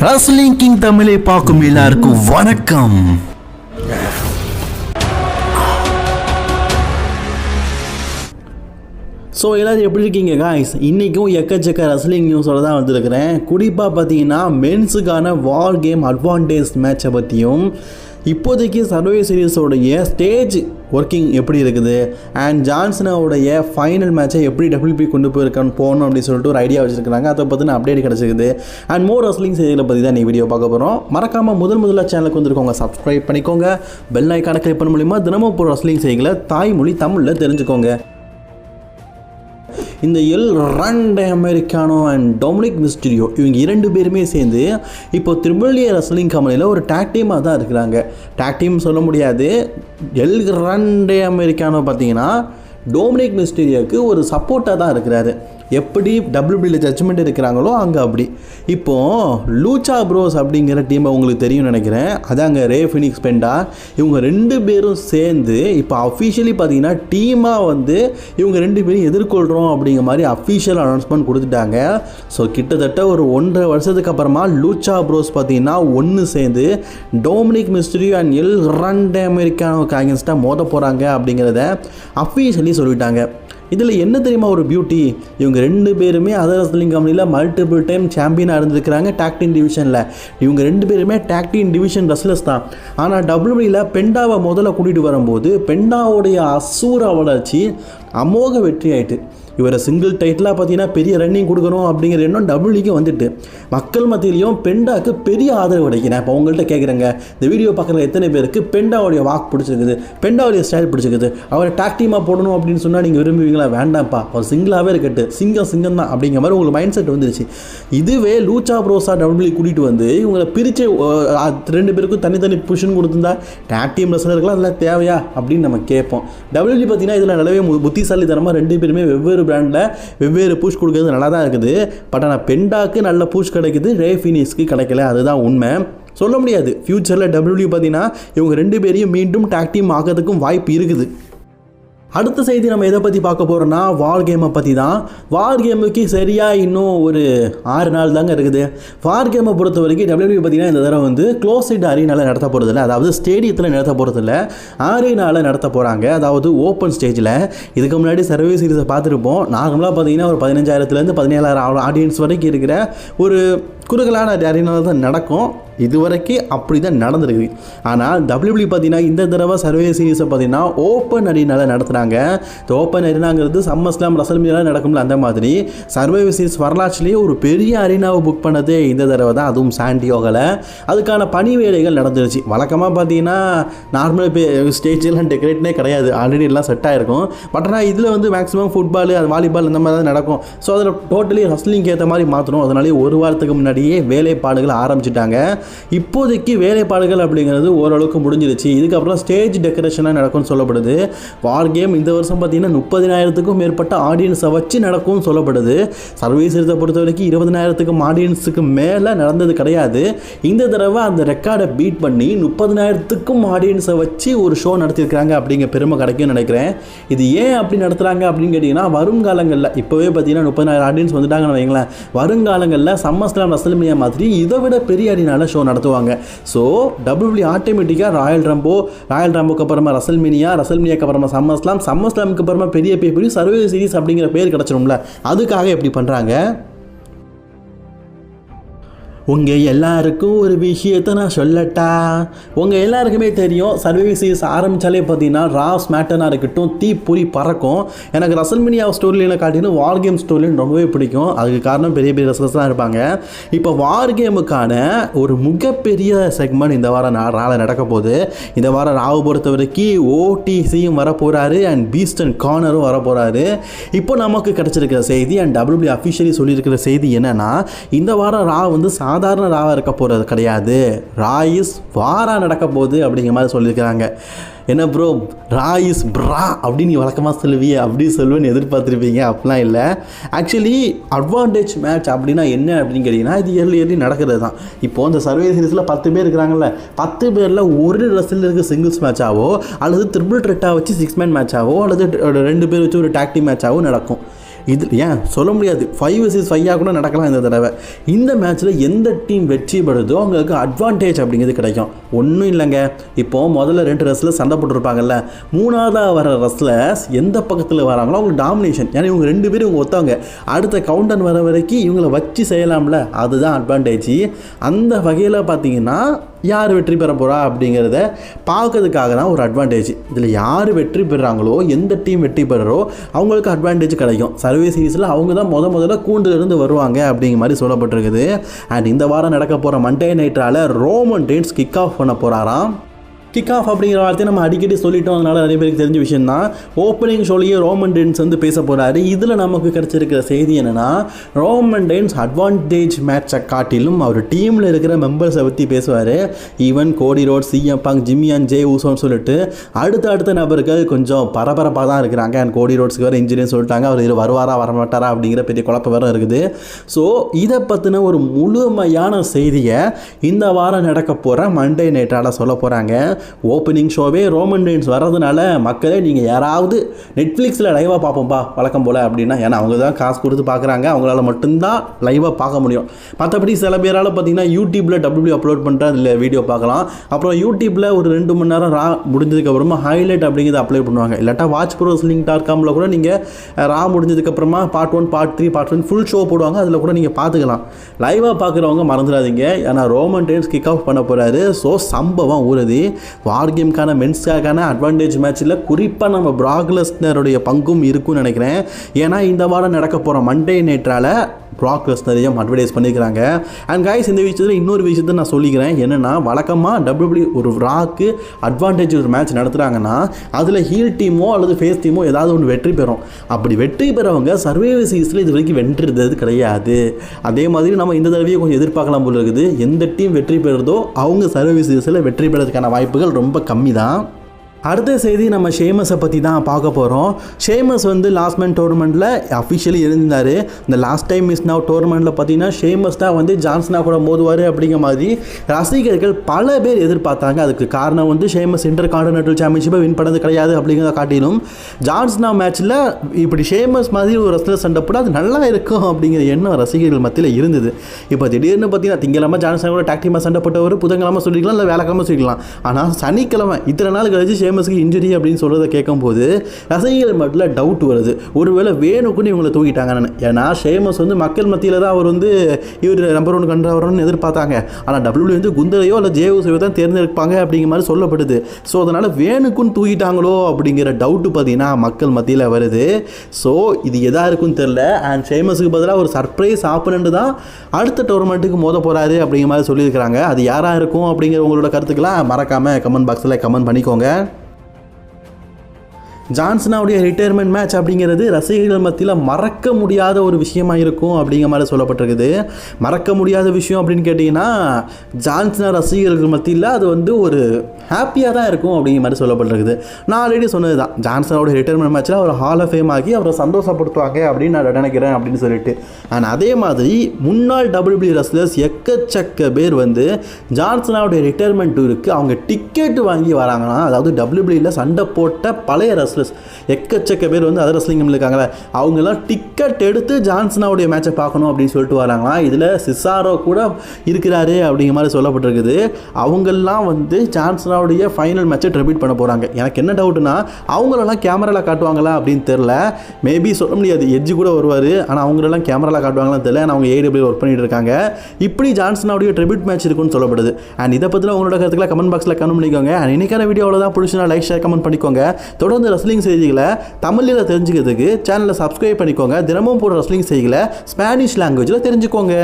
Wrestling king தமிழை பார்க்கும் எல்லாருக்கும் வணக்கம். ஸோ எல்லோரும் எப்படி இருக்கீங்க காய்ஸ் இன்றைக்கும் எக்கச்சக்க ரஸ்லிங் நியூஸோட தான் வந்திருக்கிறேன். குறிப்பாக பார்த்தீங்கன்னா மென்ஸுக்கான வார் கேம் அட்வான்டேஜ் மேட்சை பற்றியும் இப்போதைக்கு சர்வே சீரீஸோடைய ஸ்டேஜ் ஒர்க்கிங் எப்படி இருக்குது அண்ட் ஜான்சனாவுடைய ஃபைனல் மேட்சை எப்படி டபிள்யூபி கொண்டு போயிருக்கான்னு போகணும் அப்படின்னு சொல்லிட்டு ஒரு ஐடியா வச்சுருக்காங்க அதை பற்றின அப்டேட் கிடச்சிருக்குது. அண்ட் மோர் ரஸ்லிங் செய்திகளை பற்றி தான் நீ வீடியோ பார்க்க போகிறோம் மறக்காமல் முதல் முதல்ல சேனலுக்கு வந்துருக்கோங்க சப்ஸ்கிரைப் பண்ணிக்கோங்க. பெல் ஐக்கான கிளிக் பண்ண மூலிமா தினமும் போகிற ரஸ்லிங் செய்திகளை தாய்மொழி தமிழில் தெரிஞ்சுக்கோங்க. இந்த El Grande Americano and Dominik Mysterio இவங்க இரண்டு பேருமே சேர்ந்து இப்போ திருமல்லிய ரஸ்லிங் கம்பெனியில் ஒரு டேக் டீமாக தான் இருக்கிறாங்க. டேக் டீம் சொல்ல முடியாது. எல் ரண்டே அமெரிக்கானோ பார்த்தீங்கன்னா டொமினிக் மிஸ்டீரியோவுக்கு ஒரு சப்போர்ட்டாக தான் இருக்கிறாரு. எப்படி டபிள்யூபியில் ஜட்ஜ்மெண்ட் இருக்கிறாங்களோ அங்கே அப்படி. இப்போது லூச்சா ப்ரோஸ் அப்படிங்கிற டீமை உங்களுக்கு தெரியும் நினைக்கிறேன். அதாங்க ரே ஃபினிக்ஸ் பெண்டா இவங்க ரெண்டு பேரும் சேர்ந்து இப்போ அஃபிஷியலி பார்த்தீங்கன்னா டீமாக வந்து இவங்க ரெண்டு பேரும் எதிர்கொள்கிறோம் அப்படிங்கிற மாதிரி அஃபிஷியல் அனௌன்ஸ்மெண்ட் கொடுத்துட்டாங்க. ஸோ கிட்டத்தட்ட ஒரு ஒன்றரை வருஷத்துக்கு அப்புறமா லூச்சா ப்ரோஸ் பார்த்தீங்கன்னா ஒன்று சேர்ந்து Dominik Mysterio and El Grande அமெரிக்கானுக்கு அகேன்ஸ்டாக மோத போகிறாங்க அப்படிங்கிறத அஃபிஷியலி சொல்லிட்டாங்க. இதில் என்ன தெரியுமா ஒரு பியூட்டி இவங்க ரெண்டு பேருமே அதர் ரெஸ்லிங் கம்பெனியில் மல்டிபிள் டைம் சாம்பியனாக இருந்திருக்கிறாங்க டாக்டின் டிவிஷனில் இவங்க ரெண்டு பேருமே டாக்டின் டிவிஷன் ரெஸ்லர்ஸ் தான். ஆனால் டபிள்யூபியில் பெண்டாவை முதல்ல கூட்டிகிட்டு வரும்போது பெண்டாவுடைய அசூர வளர்ச்சி அமோக வெற்றி ஆயிட்டு இவரை சிங்கிள் டைட்டிலாக பார்த்தீங்கன்னா பெரிய ரன்னிங் கொடுக்கணும் அப்படிங்கிற எண்ணம் டபுள்யூக்கு வந்துட்டு. மக்கள் மத்தியிலையும் பெண்டாக்கு பெரிய ஆதரவு கிடைக்கிறேன் இப்போ உங்கள்கிட்ட கேட்குறேங்க இந்த வீடியோ பார்க்குற எத்தனை பேருக்கு பெண்டாவுடைய வாக் பிடிச்சிருக்குது பெண்டாவுடைய ஸ்டைல் பிடிச்சிருக்குது அவரை டாக் டீமாக போடணும் அப்படின்னு சொன்னால் நீங்கள் விரும்புவீங்களா? வேண்டாம்ப்பா அவர் சிங்கிளாகவே இருக்கட்டு சிங்கம் சிங்கம் தான் அப்படிங்கிற மாதிரி உங்களுக்கு மைண்ட் செட் வந்துருச்சு. இதுவே லூச்சா ப்ரோசா டபுள்யூ கூட்டிகிட்டு வந்து இவங்களை பிரித்து ரெண்டு பேருக்கும் தனித்தனி புஷன் கொடுத்துருந்தா டாக் டீம் இருக்கலாம் அதெல்லாம் தேவையா அப்படின்னு நம்ம கேட்போம். டபிள்யூ பார்த்தீங்கன்னா இதில் நல்லாவே மு- புத்திசாலித்தனமாக ரெண்டு பேருமே வெவ்வேறு பிராண்டில் வெவ்வேறு பூஷ் கொடுக்கறது நல்லா தான் இருக்குது. பட் ஆனால் பெண்டாக்கு நல்ல பூஷ் கிடைக்குது ரேஃபினிஸ்க்கு கிடைக்கல அதுதான் உண்மை. சொல்ல முடியாது. ஃப்யூச்சரில் டபிள்யூ பார்த்தீங்கன்னா இவங்க ரெண்டு பேரையும் மீண்டும் டாக்டீம் ஆகிறதுக்கும் வாய்ப்பு இருக்குது. அடுத்த செய்தி நம்ம எதை பற்றி பார்க்க போகிறோம்னா வார் கேமை பற்றி தான் வார் கேமுக்கு சரியாக இன்னும் ஒரு ஆறு நாள் தாங்க இருக்குது. வார் கேமை பொறுத்த வரைக்கும் டபிள்யூபி பார்த்தீங்கன்னா இந்த தடவை வந்து க்ளோசிட் அரீனால நடத்த போகிறதில்ல அதாவது ஸ்டேடியத்தில் நடத்த போகிறதில்ல அரீனால நடத்த போகிறாங்க அதாவது ஓப்பன் ஸ்டேஜில் இதுக்கு முன்னாடி சர்வீஸ் சீரிஸை பார்த்துருப்போம். நார்மலாக பார்த்தீங்கன்னா ஒரு பதினஞ்சாயிரத்துலேருந்து பதினேழாயிரம் ஆடியன்ஸ் வரைக்கும் இருக்கிற ஒரு குறுகலான அரீனால தான் நடக்கும். இதுவரைக்கும் அப்படி தான் நடந்திருக்குது. ஆனால் டபிள்யூபிள்யூ பார்த்தீங்கன்னா இந்த தடவை சர்வே சீரீஸை பார்த்தீங்கன்னா ஓப்பன் அரினால நடத்துகிறாங்க இந்த ஓப்பன் அரினாங்கிறது சம்மஸ்லாம் ரசல்மியெல்லாம் நடக்கும்ல அந்த மாதிரி. சர்வே சீரீஸ் வரலாற்றுலேயே ஒரு பெரிய அரினாவை புக் பண்ணதே இந்த தடவை தான். அதுவும் சாண்டியோகில் அதுக்கான பணி வேலைகள் நடந்துருச்சு. வழக்கமாக பார்த்தீங்கன்னா நார்மல் ஸ்டேஜெல்லாம் டெக்கரேட்னே கிடையாது. ஆல்ரெடி எல்லாம் செட் ஆகிருக்கும் பட் ஆனால் இதில் வந்து மேக்ஸிமம் ஃபுட்பால் அது வாலிபால் இந்த மாதிரி தான் நடக்கும். ஸோ அதில் டோட்டலி ரஸ்லிங்க்கு ஏற்ற மாதிரி மாற்றணும் அதனாலே ஒரு வாரத்துக்கு முன்னாடியே வேலைப்பாடுகள் ஆரம்பிச்சிட்டாங்க. இப்போதைக்கு வேலைப்பாடுகள் அப்படிங்கிறது ஓரளவுக்கு முடிஞ்சிருச்சு. இதுக்கப்புறம் ஸ்டேஜ் டெக்கரேஷனாக நடக்கும்னு சொல்லப்படுது. வார் கேம் இந்த வருஷம் பார்த்தீங்கன்னா முப்பதினாயிரத்துக்கும் மேற்பட்ட ஆடியன்ஸை வச்சு நடக்கும்னு சொல்லப்படுது. சர்வீஸ் இருந்த பொறுத்த வரைக்கும் இருபதினாயிரத்துக்கும் ஆடியன்ஸுக்கு மேலே நடந்தது கிடையாது. இந்த தடவை அந்த ரெக்கார்டை பீட் பண்ணி முப்பதினாயிரத்துக்கும் ஆடியன்ஸை வச்சு ஒரு ஷோ நடத்தியிருக்கிறாங்க அப்படிங்கிற பெருமை கிடைக்கும்னு நினைக்கிறேன். இது ஏன் அப்படி நடத்துகிறாங்க அப்படின்னு கேட்டிங்கன்னா வருங்காலங்களில் இப்போவே பார்த்தீங்கன்னா முப்பதினாயிரம் ஆடியன்ஸ் வந்துட்டாங்கன்னு வைங்களேன் வருங்காலங்களில் சம்மஸ்லாம் ரசல்மியா மாதிரி இதை விட பெரிய அடினால ஷோ நடத்துவாங்க. ஸோ டபிள்யூ ஆட்டோமேட்டிக்காக ராயல் ரம்போ ராயல் ரம்போக்கு அப்புறமா ரசல்மினியா ரசல்மினியாக்கு அப்புறமா சம்மஸ்லாம் சம்மஸ்லாமுக்கு அப்புறமா பெரிய பெரிய சர்வே சீரிஸ் அப்படிங்கிற பேர் கிடச்சிரும்ல. அதுக்காக எப்படி பண்ணுறாங்க உங்கள் எல்லாருக்கும் ஒரு விஷயத்தை நான் சொல்லட்டா? உங்கள் எல்லாருக்குமே தெரியும் சர்வே ஆரம்பித்தாலே பார்த்தீங்கன்னா ராஸ் மேட்டனாக இருக்கட்டும் தீ புரி பறக்கும். எனக்கு ரசல்மினியா ஸ்டோரியில் காட்டிலும் வார் கேம் ஸ்டோரியும் ரொம்பவே பிடிக்கும். அதுக்கு காரணம் பெரிய பெரிய ரசல்ஸ் இருப்பாங்க. இப்போ வார் கேமுக்கான ஒரு மிகப்பெரிய செக்மெண்ட் இந்த வாரம் நா- நாளை நடக்க போகுது. இந்த வாரம் ராவை பொறுத்த வரைக்கும் ஓடிசியும் வர போகிறாரு அண்ட் பீஸ்ட் அண்ட் கார்னரும் வர போகிறாரு இப்போ நமக்கு கிடச்சிருக்கிற செய்தி அண்ட் டபிள்யூபி அஃபிஷியலி சொல்லியிருக்கிற செய்தி என்னென்னா இந்த வாரம் ரா வந்து சா சாதாரண ராவாக இருக்க போகிறது கிடையாது. ராயிஸ் வாரா நடக்க போகுது அப்படிங்கிற மாதிரி சொல்லியிருக்கிறாங்க. என்ன ப்ரோ ராயிஸ் ப்ரா அப்படின்னு நீ வழக்கமாக சொல்லுவியே அப்படின்னு சொல்லுவேன்னு எதிர்பார்த்துருப்பீங்க. அப்படிலாம் இல்லை. ஆக்சுவலி அட்வான்டேஜ் மேட்ச் அப்படின்னா என்ன அப்படின்னு கேட்டிங்கன்னா இது இயர்லி ஏர்லி நடக்கிறது தான். இப்போ இந்த சர்வே சீரீஸில் பத்து பேர் இருக்கிறாங்கல்ல பத்து பேரில் ஒரு ரெஸ்லருக்கு சிங்கிள்ஸ் மேட்சாவோ அல்லது ட்ரிபிள் ட்ரெட்டாக வச்சு சிக்ஸ் மேன் மேட்சாவோ அல்லது ரெண்டு பேர் வச்சு ஒரு டாக்டி மேட்சாவோ நடக்கும். இது ஏன்? சொல்ல முடியாது. ஃபைவ் வர்சஸ் ஃபைவாக கூட நடக்கலாம் இந்த தடவை. இந்த மேட்ச்சில் எந்த டீம் வெற்றி பெறுதோ அவங்களுக்கு அட்வான்டேஜ் அப்படிங்கிறது கிடைக்கும். ஒன்றும் இல்லைங்க. இப்போது முதல்ல ரெண்டு ரெஸ்லர் சண்டை போட்டுருப்பாங்கல்ல. மூணாவதாக வர ரெஸ்லர்ஸ் எந்த பக்கத்தில் வராங்களோ அவங்களுக்கு டாமினேஷன் ஏன்னா இவங்க ரெண்டு பேரும் இவங்க ஒத்தவங்க. அடுத்த கவுண்டன் வர வரைக்கும் இவங்களை வச்சு செய்யலாம்ல. அதுதான் அட்வான்டேஜ் அந்த வகையில் பார்த்தீங்கன்னா யார் வெற்றி பெற போகிறா அப்படிங்கிறத பார்க்கறதுக்காக தான் ஒரு அட்வான்டேஜ் இதில் யார் வெற்றி பெறுறாங்களோ எந்த டீம் வெற்றி பெறுறோ அவங்களுக்கு அட்வான்டேஜ் கிடைக்கும். சர்வே சீரீஸில் அவங்க தான் முத முதல்ல கூண்டுலேருந்து வருவாங்க அப்படிங்கிற மாதிரி சொல்லப்பட்டிருக்குது. அண்ட் இந்த வாரம் நடக்க போகிற மண்டே நைட்டால் ரோமன் டெயின்ஸ் கிக் ஆஃப் பண்ண போகிறாராம் கிக் ஆஃப் அப்படிங்கிற வார்த்தையை நம்ம அடிக்கடி சொல்லிட்டோம். அதனால நிறைய பேருக்கு தெரிஞ்ச விஷயம் தான் ஓப்பனிங் ஷோலேயே ரோமன் டென்ஸ் வந்து பேச போகிறாரு இதில் நமக்கு கிடைச்சிருக்கிற செய்தி என்னென்னா ரோமன் டென்ஸ் அட்வான்டேஜ் மேட்சை காட்டிலும் அவர் டீமில் இருக்கிற மெம்பர்ஸை பற்றி பேசுவார். Even Cody Rhodes CM Punk ஜிம்மியான் Jey ஊசோன்னு சொல்லிட்டு அடுத்த அடுத்த நபர்கள் கொஞ்சம் பரபரப்பாக தான் இருக்கிறாங்க. அண்ட் கோடி ரோட்ஸ்க்கு வேறு இன்ஜினியர் சொல்லிட்டாங்க. அவர் இது வருவாரா வரமாட்டாரா அப்படிங்கிற பெரிய குழப்பம் வேறு இருக்குது. ஸோ இதை பற்றின ஒரு முழுமையான செய்தியை இந்த வாரம் நடக்க போகிற மண்டே நைட்டால் சொல்ல போகிறாங்க ஓப்பனிங் ஷோவே ரோமன் ரெயின்ஸ் வர்றதுனால மக்களே நீங்கள் யாராவது நெட்ஃப்ளிக்ஸில் லைவாக பார்ப்போம்ப்பா வழக்கம் போல் அப்படின்னா ஏன்னா அவங்க தான் காசு கொடுத்து பார்க்குறாங்க. அவங்களால மட்டும்தான் லைவாக பார்க்க முடியும். மற்றபடி சில பேரால் பார்த்தீங்கன்னா யூடியூப்பில் டபிள்யூ அப்லோட் பண்ணிட்டு அதில் வீடியோ பார்க்கலாம். அப்புறம் யூடியூப்பில் ஒரு ரெண்டு மணி நேரம் ரா முடிஞ்சதுக்கப்புறமா ஹைலைட் அப்படிங்கிறத அப்ளை பண்ணுவாங்க. இல்லாட்டா வாட்ச் ப்ரோஸ் லிங்க் டாட் காமில் கூட நீங்கள் Raw முடிஞ்சதுக்கப்புறமா part one part three part one full show போடுவாங்க. அதில் கூட நீங்கள் பார்த்துக்கலாம். லைவாக பார்க்குறவங்க மறந்துடாதீங்க ஏன்னா ரோமன் டென்ஸ் கிக் ஆஃப் பண்ண போகிறாரு ஸோ சம்பவம் உறுதி வார் கேம்க்கான மென்ஸ்க்கான அட்வான்டேஜ் மேட்ச்சில் குறிப்பாக நம்ம பிராக்லஸ்னருடைய பங்கும் இருக்கும்னு நினைக்கிறேன். ஏன்னா இந்த வாரம் நடக்க போகிற மண்டே நேற்றால் ப்ராக் லெஸ்னரையும் அட்வர்டைஸ் பண்ணியிருக்கிறாங்க அண்ட் கைஸ் இந்த விஷயத்தில் இன்னொரு விஷயத்தை நான் சொல்லிக்கிறேன். என்னென்னா வழக்கமாக டபிள்யூ ஒரு ராக்கு அட்வான்டேஜ் ஒரு மேட்ச் நடத்துகிறாங்கன்னா அதில் ஹீல் டீமோ அல்லது ஃபேஸ் டீமோ ஏதாவது ஒன்று வெற்றி பெறும். அப்படி வெற்றி பெறவங்க சர்வைவர் சீரீஸில் இது வரைக்கும் வென்றிருந்தது கிடையாது. அதே மாதிரி நம்ம இந்த தடவையும் கொஞ்சம் எதிர்பார்க்கலாம் போல இருக்குது. எந்த டீம் வெற்றி பெறுறதோ அவங்க சர்வைவர் சீரீஸில் வெற்றி பெறதுக்கான வாய்ப்புகள் ரொம்ப கம்மி தான் அடுத்த செய்தி நம்ம ஷேமஸை பற்றி தான் பார்க்க போகிறோம் ஷேமஸ் வந்து லாஸ்ட் மேன் டோர்னமெண்ட்டில் அஃபிஷியலி இருந்தார் இந்த லாஸ்ட் டைம் மிஸ் நவ் டோர்னமெண்ட்டில் பார்த்தீங்கன்னா ஷேமஸ் தான் வந்து ஜான்சனா கூட மோதுவார் அப்படிங்கிற மாதிரி ரசிகர்கள் பல பேர் எதிர்பார்த்தாங்க. அதுக்கு காரணம் வந்து ஷேமஸ் இன்டர் கான்டினென்டல் சாம்பியன்ஷிப்பை வின் பண்ணது கிடையாது அப்படிங்கிறத காட்டிலும் ஜான்சனா மேட்ச்சில் இப்படி ஷேமஸ் மாதிரி ஒரு ரசிகர் சண்டை போட அது நல்லா இருக்கும் அப்படிங்கிற எண்ணம் ரசிகர்கள் மத்தியில் இருந்தது. இப்போ திடீர்னு பார்த்தீங்கன்னா திங்கக்கிழமை ஜான்சனா கூட டாக்டிமா சண்டை போட்டவர் புதன்கிழமை சொல்லிக்கலாம் இல்லை வேலைக்கிழமை சொல்லிக்கலாம். ஆனால் சனிக்கிழமை இத்தனை நாள் கழிச்சு எம்எஸ்க்கு இன்ஜுரி அப்படின்னு சொல்கிறத கேட்கும்போது ரசிகர்கள் மட்டும் டவுட் வருது. ஒருவேளை வேணுக்குன்னு இவங்களை தூக்கிட்டாங்கன்னு. ஏன்னா ஷேமஸ் வந்து மக்கள் மத்தியில் தான் அவர் வந்து இவர் நம்பர் ஒன் கண்டவரன்னு எதிர்பார்த்தாங்க. ஆனால் டபிள்யூ வந்து குந்தரையோ இல்லை ஜேயூசையோ தான் தேர்ந்தெடுப்பாங்க அப்படிங்கிற மாதிரி சொல்லப்படுது. ஸோ அதனால் வேணுக்குன்னு தூக்கிட்டாங்களோ அப்படிங்கிற டவுட்டு பார்த்தீங்கன்னா மக்கள் மத்தியில் வருது. ஸோ இது எதாக இருக்குன்னு தெரில அண்ட் ஷேமஸுக்கு பதிலாக ஒரு சர்ப்ரைஸ் ஆப்பனண்ட் தான் அடுத்த டோர்னமெண்ட்டுக்கு மோத போகிறாரு அப்படிங்கிற மாதிரி சொல்லியிருக்கிறாங்க. அது யாராக இருக்கும் அப்படிங்கிற உங்களோட கருத்துக்கெல்லாம் மறக்காமல் கமெண்ட் பாக்ஸில் கமெண்ட் பண்ணிக்கோங்க. ஜான்சனாவுடைய ரிட்டையர்மெண்ட் மேட்ச் அப்படிங்கிறது ரசிகர்கள் மத்தியில் மறக்க முடியாத ஒரு விஷயமா இருக்கும் அப்படிங்கிற மாதிரி சொல்லப்பட்டிருக்குது. மறக்க முடியாத விஷயம் அப்படின்னு கேட்டிங்கன்னா ஜான்சனா ரசிகர்கள் மத்தியில் அது வந்து ஒரு ஹாப்பியாக தான் இருக்கும் அப்படிங்கிற மாதிரி சொல்லப்பட்டிருக்குது. நான் ஆல்ரெடி சொன்னது தான் ஜான்சனாவுடைய ரிட்டையர்மெண்ட் மேட்ச்சில் அவர் ஹால் ஆஃப் ஃபேம் ஆகி அவரை சந்தோஷப்படுத்துவாங்க அப்படின்னு நான் நினைக்கிறேன் அப்படின்னு சொல்லிட்டு. அண்ட் அதே மாதிரி முன்னாள் டபிள்யூபி ரஸ்லர்ஸ் எக்கச்சக்க பேர் வந்து ஜான்சனாவுடைய ரிட்டையர்மெண்ட் இருக்குது அவங்க டிக்கெட் வாங்கி வராங்கன்னா அதாவது டபிள்யூபியில் சண்டை போட்ட பழைய ரஸ்லர்ஸ் எக்கச்சக்க பேர் வந்து அதர் ரஸ்லிங் இருக்காங்களே அவங்கெல்லாம் டிக்கெட் எடுத்து ஜான்சனாவுடைய மேட்சை பார்க்கணும் அப்படின்னு சொல்லிட்டு வராங்களாம் இதில் சிசாரோ கூட இருக்கிறாரு அப்படிங்கிற மாதிரி சொல்லப்பட்டிருக்குது. அவங்கெல்லாம் வந்து ஜான்சனாவுடைய ஃபைனல் மேட்சை ட்ரிபியூட் பண்ண போகிறாங்க எனக்கு என்ன டவுட்னா அவங்களெல்லாம் கேமராவில் காட்டுவாங்களா அப்படின்னு தெரில மேபி சொல்ல முடியாது. எட்ஜு கூட வருவார். ஆனால் அவங்களெல்லாம் கேமராவில் காட்டுவாங்களான்னு தெரியல. அவங்க ஏடபிள்யூ ஒர்க் பண்ணிட்டு இருக்காங்க. இப்படி ஜான்சனாவுடைய ட்ரிபியூட் மேட்ச் இருக்குன்னு சொல்லப்படுது. அண்ட் இதை பற்றின உங்களோட கருத்துக்களை கமெண்ட் பாக்ஸில் கமெண்ட் பண்ணிக்கோங்க. அண்ட் இன்னைக்கான வீடியோ அவ்வளோதான் பிடிச்சினா லைக் ஷேர் கமெண்ட் பண்ணிக்கோங்க. தொடர்ந்து ரெஸ்லிங் செய்திகளை தமிழில் தெரிஞ்சுக்கிறதுக்கு சேனலை சப்ஸ்கிரைப் பண்ணிக்கோங்க. தினமும் போடுற ரெஸ்லிங் செய்திகளை ஸ்பானிஷ் லாங்குவேஜில் தெரிஞ்சுக்கோங்க.